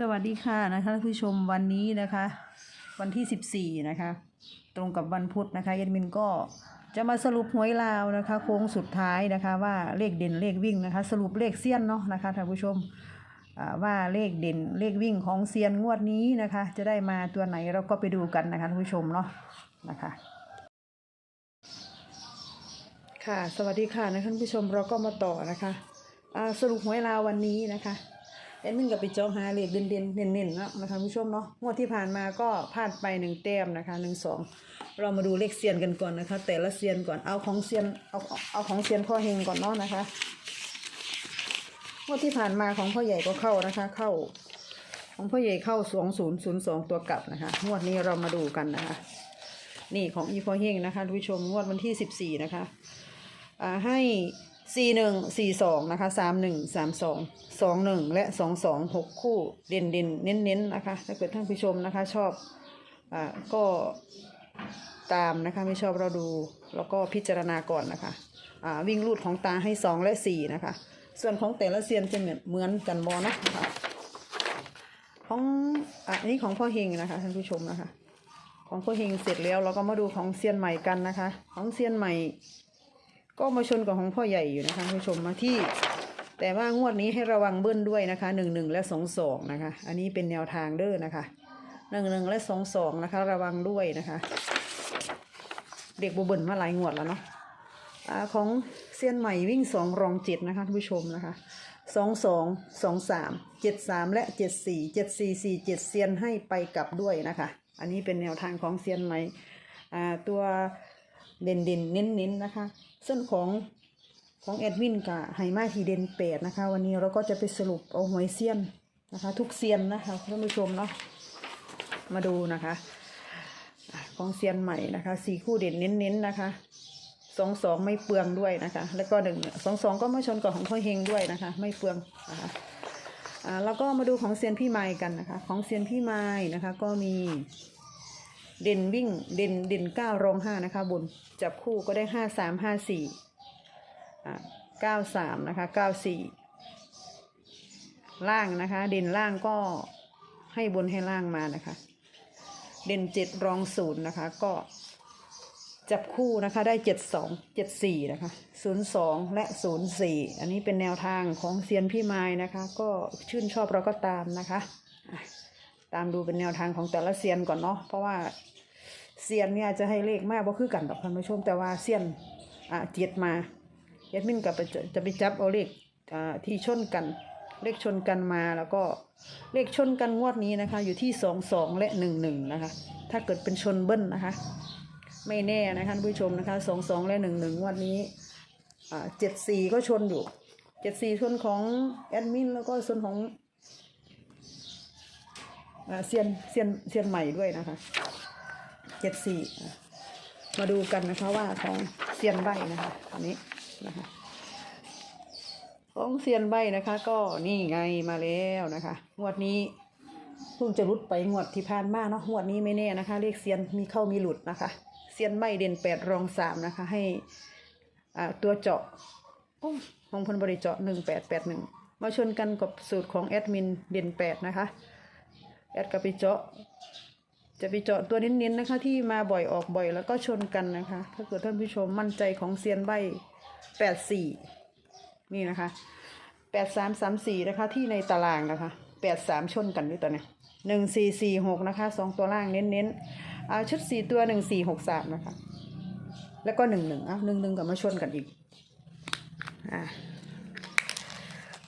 สวัสดีค่ะนะคะท่านผู้ชมวันนี้นะคะ วันที่ 14 นะคะ ตรงกับวันพุธนะคะเอ็ดมินก็จะมาสรุปหวยลาวนะคะ โค้งสุดท้ายนะคะ ว่าเลขเด่นเลขวิ่งนะคะ สรุปเลขเซียนเนาะนะคะท่านผู้ชมว่าเลขเด่นเลขวิ่งของเซียนงวดนี้นะคะ จะได้มาตัวไหนเราก็ไปดูกันนะคะท่านผู้ชมเนาะนะคะค่ะสวัสดีค่ะนะท่านผู้ชมเราก็มาต่อนะคะสรุปหวยลาววันนี้นะคะ อดมินกับไปจองหาเลขเด่นเด่นๆเน้นๆเนาะนะคะท่านผู้ชมเนาะงวดที่ผ่านมาก็พลาดไปหนึ่งแต้มนะคะหนึ่งสองเรามาดูเลขเซียนกันก่อนนะคะ แต่ละเซียนก่อนเอาของเซียนเอาเอาของเซียนพ่อเฮงก่อนเนาะนะคะงวดที่ผ่านมาของพ่อใหญ่ก็เข้านะคะ เข้า ของพ่อใหญ่เข้าสองศูนย์ศูนย์สองตัวกลับนะคะงวดนี้เรามาดูกันนะคะ นี่ของอีพ่อเฮงนะคะท่านผู้ชมงวดวันที่สิบสี่นะคะอ่าให้ สี่หนึ่งสี่สองนะคะสามหนึ่งสามสองสองหนึ่งและสองสองหกคู่เด่นเด่นเน้นเน้นนะคะ ถ้าเกิดท่านผู้ชมนะคะชอบอ่าก็ตามนะคะไม่ชอบเราดูแล้วก็พิจารณาก่อนนะคะอ่าวิ่งรูดของตาให้สองและสี่นะคะ ส่วนของแต่ละเซียนจะเหมือนเหมือนกันบอนะนะคะของอะอันนี้ของพ่อเฮงนะคะท่านผู้ชมนะคะ ของพ่อเฮงเสร็จแล้วเราก็มาดูของเซียนใหม่กันนะคะ ของเซียนใหม่ ก็มาชนกับของพ่อใหญ่อยู่นะคะท่านผู้ชมมาที่ แต่ว่างวดนี้ให้ระวังเบิ้ลด้วยนะคะหนึ่งหนึ่งและสองสองนะคะ อันนี้เป็นแนวทางเด้อนะคะหนึ่งหนึ่งและสองสองนะคะ ระวังด้วยนะคะ เด็กบูเบิ้ลมาหลายงวดแล้วเนาะอาของเซียนใหม่วิ่งสองรองเจ็ดนะคะท่านผู้ชมนะคะสองสองสองสามเจ็ดสามและเจ็ดสี่เจ็ดสี่สี่เจ็ดเซียนให้ไปกลับด้วยนะคะ อันนี้เป็นแนวทางของเซียนใหม่อ่าตัว เด่นเด่นเน้นเน้นนะคะ ส่วนของของแอดมินกับไฮมาทีเด่นแปดนะคะ วันนี้เราก็จะไปสรุปเอาหวยเซียนนะคะ ทุกเซียนนะคะท่านผู้ชมเนาะมาดูนะคะ ของเซียนใหม่นะคะสี่คู่เด่นเน้นเน้นนะคะสองสองไม่เปลืองด้วยนะคะ แล้วก็หนึ่งสองสองก็มาชนกับของพ่อเฮงด้วยนะคะ ไม่เปลืองนะคะอ่าแล้วก็มาดูของเซียนพี่ไม้กันนะคะ ของเซียนพี่ไม้นะคะ ก็มี เด่นวิ่งเด่นเด่นเก้ารองห้านะคะบนจับคู่ก็ได้ห้าสามห้าสี่เก้าสามนะคะเก้าสี่ล่างนะคะ เด่นล่างก็ให้บนให้ล่างมานะคะ เด่นเจ็ดรองศูนย์นะคะ ก็จับคู่นะคะได้เจ็ดสองเจ็ดสี่นะคะศูนย์สองและศูนย์สี่อันนี้เป็นแนวทางของเซียนพี่ไม้นะคะ ก็ชื่นชอบเราก็ตามนะคะอะ ตามดูเป็นแนวทางของแต่ละเซียนก่อนเนาะเพราะว่าเซียนเนี่ยจะให้เลขมากบ่คือกันกับท่านผู้ชมแต่ว่าเซียนอ่าเจ็ดมาเอ็ดมินกับไปจะจะไปจับเอาเลขอ่าที่ชนกันเลขชนกันมาแล้วก็เลขชนกันงวดนี้นะคะ อยู่ที่สองสองและหนึ่งหนึ่งนะคะ ถ้าเกิดเป็นชนเบิ้ลนะคะ ไม่แน่นะคะท่านผู้ชมนะคะสองสองและหนึ่งหนึ่งงวดนี้อ่าเจ็ดสี่ก็ชนอยู่เจ็ดสี่ชนของแอดมินแล้วก็ส่วนของ เซียนเซียนเซียนใหม่ด้วยนะคะเจ็ดสี่มาดูกันนะคะว่าของเซียนใบนะคะตอนนี้นะคะของเซียนใบนะคะ ก็นี่ไงมาแล้วนะคะ งวดนี้เพิ่งจะรุดไปงวดที่ผ่านมาเนาะงวดนี้ไม่แน่นะคะ เลขเซียนมีเข้ามีหลุดนะคะเซียนใบเด่นแปดรองสามนะคะ ให้อ่าตัวเจาะของพลบริเจาะหนึ่งแปดแปดหนึ่งมาชนกันกับสูตรของแอดมินเด่นแปดนะคะ แอดก็ไปเจาะ จะไปเจาะตัวเน้นๆนะคะ ที่มาบ่อยออกบ่อยแล้วก็ชนกันนะคะ ถ้าเกิดท่านผู้ชมมั่นใจของเซียนใบแปดสี่นี่นะคะแปดสามสามสี่นะคะ ที่ในตารางนะคะแปดสามชนกันด้วยตัวเนี้ยหนึ่งสี่สี่หกนะคะสองตัวล่างเน้นๆเอาชุดสี่ตัวหนึ่งสี่หกสามนะคะ แล้วก็หนึ่งหนึ่งอะหนึ่งหนึ่งกับมาชนกันอีกอะ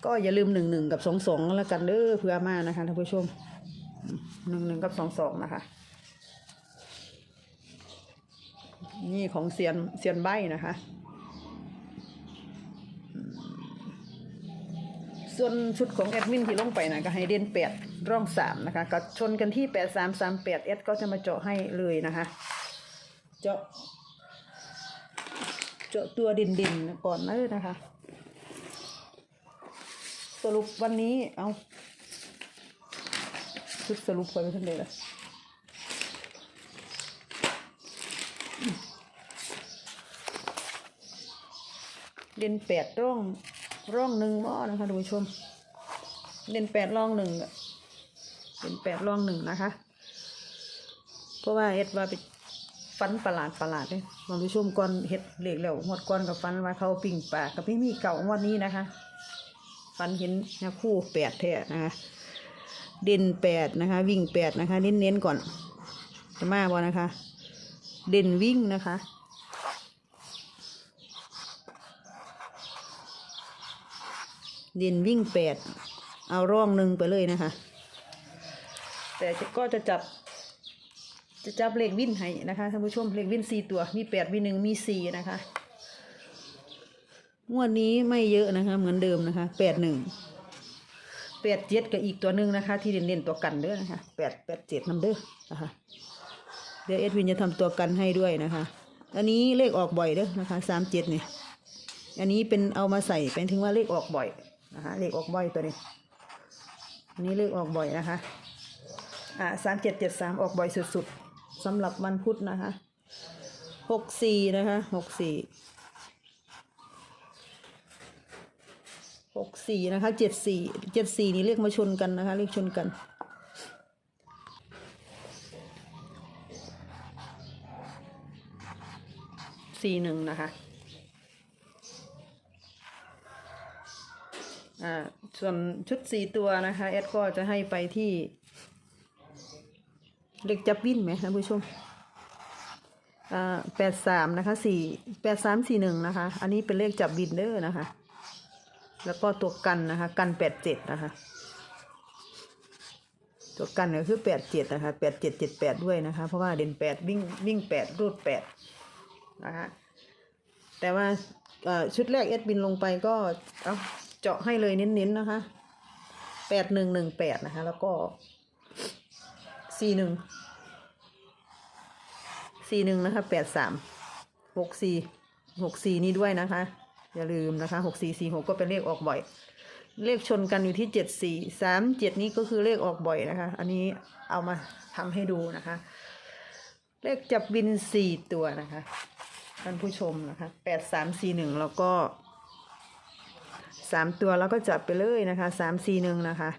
ก็อย่าลืมหนึ่งหนึ่งกับสองสองแล้วกันเด้อเพื่อมานะคะท่านผู้ชม หนึ่งหนึ่งกับสองสองนะคะ นี่ของเซียนเซียนใบนะคะ ส่วนชุดของแอดมินที่ลงไปนะก็ให้เด่นแปดร่องสามนะคะ ก็ชนกันที่แปดสามสามแปดเอสก็จะมาเจาะให้เลยนะคะ เจาะ เจาะตัวดินดินก่อนเลยนะคะ สรุปวันนี้เอา ชุดสรุปไปไม่ทันเลยละเด่นแปดร่องร่องหนึ่งบ่นะคะท่านผู้ชม เด่นแปดร่องหนึ่งเป็นแปดร่องหนึ่งนะคะ เพราะว่าเฮ็ดว่าไปฟันประหลาดประหลาดเลยมองผู้ชมก่อนเฮ็ดเหล็กแล้วงวดก่อนกับฟันว่าเขาปิ่งปลากับพี่มีเก่างวดนี้นะคะ ฟันเห็นนะคู่แปดแท้นะคะ เด่นแปดนะคะ วิ่งแปดนะคะ เน้นๆก่อน จะมาบ่นะคะ เด่นวิ่งนะคะเด่นวิ่งแปดเอาร่องหนึ่งไปเลยนะคะ แต่ก็จะจับ จะจับเลขวิ่นให้นะคะท่านผู้ชมเลขวิ่นสี่ตัว มีแปดมีหนึ่งมีสี่นะคะงวดนี้ไม่เยอะนะคะ เหมือนเดิมนะคะแปดหนึ่ง แปดเจ็ดกับอีกตัวหนึ่งนะคะ ที่เด่นๆตัวกันเด้อนะคะแปดแปดเจ็ดนำเด้อนะคะเดี๋ยวเอ็ดวินจะทำตัวกันให้ด้วยนะคะ อันนี้เลขออกบ่อยเด้อนะคะสามเจ็ดเนี่ยอันนี้เป็นเอามาใส่เป็นถึงว่าเลขออกบ่อยนะคะเลขออกบ่อยตัวนี้อันนี้เลขออกบ่อยนะคะอ่าสามเจ็ดเจ็ดสามออกบ่อยสุดๆสำหรับวันพุธนะคะหกสี่นะคะหกสี่ หกสี่นะคะเจ็ดสี่เจ็ดสี่นี่เลขมาชนกันนะคะ เลขชนกันสี่หนึ่งนะคะอ่าส่วนชุดสี่ตัวนะคะเอดก็จะให้ไปที่ เลขจับวินไหมท่านผู้ชมอ่าแปดสามนะคะสี่แปดสามสี่หนึ่งนะคะ อันนี้เป็นเลขจับวินเดอร์นะคะ แล้วก็ตัวกันนะคะ กันแปดเจ็ดนะคะ ตัวกันก็คือแปดเจ็ดนะคะแปดเจ็ดเจ็ดแปดด้วยนะคะ เพราะว่าเด่นแปดวิ่งวิ่งแปดรูดแปดนะคะแต่ว่าชุดแรกเอสบินลงไปก็เอาเจาะให้เลยเน้นๆนะคะแปดหนึ่งหนึ่งแปดนะคะ แล้วก็สี่หนึ่งสี่หนึ่งนะคะแปดสามหกสี่หกสี่นี่ด้วยนะคะ อย่าลืมนะคะหกสี่สี่หกก็เป็นเลขออกบ่อย เลขชนกันอยู่ที่เจ็ดสี่สามเจ็ดนี้ก็คือเลขออกบ่อยนะคะ อันนี้เอามาทำให้ดูนะคะ เลขจับวินสี่ตัวนะคะท่านผู้ชมนะคะแปดสามสี่หนึ่งแล้วก็สามตัวแล้วก็จับไปเลยนะคะสามสี่หนึ่งนะคะ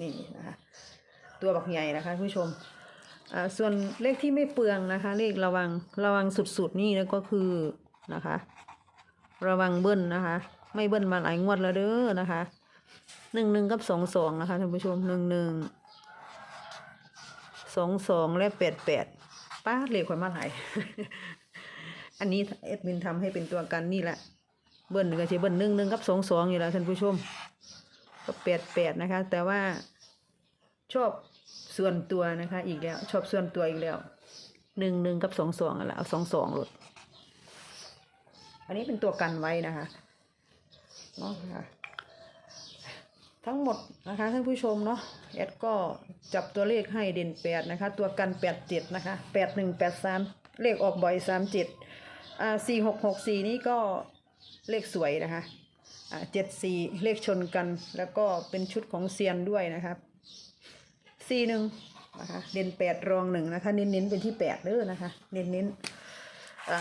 นี่นะคะตัวบักใหญ่นะคะผู้ชมอ่าส่วนเลขที่ไม่เปลืองนะคะ เลขระวังระวังสุดๆนี่แล้วก็คือนะคะ ระวังเบิ้ลนะคะ ไม่เบิ้ลมาหลายงวดแล้วเด้อนะคะหนึ่งหนึ่งกับสองสองนะคะท่านผู้ชมหนึ่งหนึ่งสองสองและแปดแปดป้าดเลขคนมาหลายอันนี้เอ็ดมินทำให้เป็นตัวกันนี่แหละเบิ้ลก็ใช่เบิ้ลหนึ่งหนึ่งกับสองสองอยู่แล้วท่านผู้ชมก็แปดแปดนะคะ แต่ว่าชอบส่วนตัวนะคะ อีกแล้ว ชอบส่วนตัวอีกแล้วหนึ่งหนึ่งกับสองสองอะไรเอาสองสองหลด อันนี้เป็นตัวกันไว้นะคะเนาะค่ะทั้งหมดนะคะท่านผู้ชมเนาะแอดก็จับตัวเลขให้เด่นแปดนะคะ ตัวกันแปดเจ็ดนะคะแปดหนึ่งแปดสามเลขออกบ่อยสามเจ็ดอ่าสี่หกหกสี่นี่ก็เลขสวยนะคะอ่าเจ็ดสี่เลขชนกัน แล้วก็เป็นชุดของเซียนด้วยนะครับสี่หนึ่งนะคะเด่นแปดรองหนึ่งนะคะ เน้นเน้นๆเป็นที่แปดเด้อนะคะ เน้นเน้นๆอ่า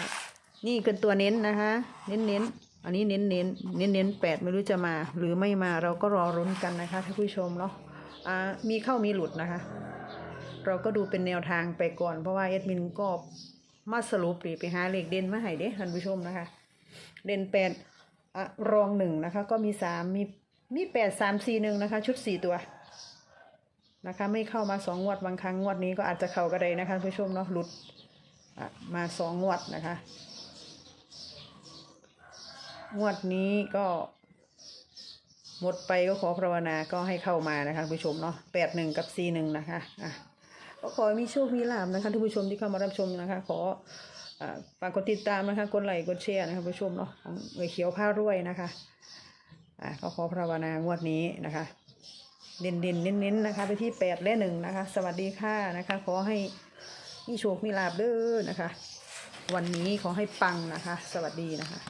นี่เป็นตัวเน้นนะคะ เน้นเน้นๆอันนี้เน้นเน้นเน้นเน้นๆแปดไม่รู้จะมา หรือไม่มาเราก็รอรุ้นกันนะคะท่านผู้ชมเนาะอ่ามีเข้ามีหลุดนะคะ เราก็ดูเป็นแนวทางไปก่อน เพราะว่าเอดมินก็มาสรุปหรือไปหาเลขเด่นมาให้เด้ท่านผู้ชมนะคะ เด่นแปดอะรองหนึ่งนะคะ ก็มีสามมีมีแปดสามสี่หนึ่งนะคะ ชุดสี่ตัวนะคะไม่เข้ามาสองงวดบางครั้งงวดนี้ก็อาจจะเข้าก็ได้นะคะท่านผู้ชมเนาะหลุดอะมาสองงวดนะคะ งวดนี้ก็หมดไปก็ขอภาวนาก็ให้เข้ามานะคะผู้ชมเนาะแปดหนึ่งกับสี่หนึ่งนะคะอะก็ขอให้มีโชค มีลาบนะคะท่านผู้ชมที่เข้ามารับชมนะคะ ขออ่าฝากกดติดตามนะคะกดไลค์กดแชร์นะคะผู้ชมเนาะของเอเขียวผ้ารวยนะคะอะก็ขอภาวนางวดนี้นะคะ เด่นเด่นๆเน้นเน้นๆนะคะ ไปที่แปดและหนึ่งนะคะ สวัสดีค่ะนะคะ ขอให้มีโชค มีลาบเด้อนะคะ วันนี้ขอให้ปังนะคะ สวัสดีนะคะ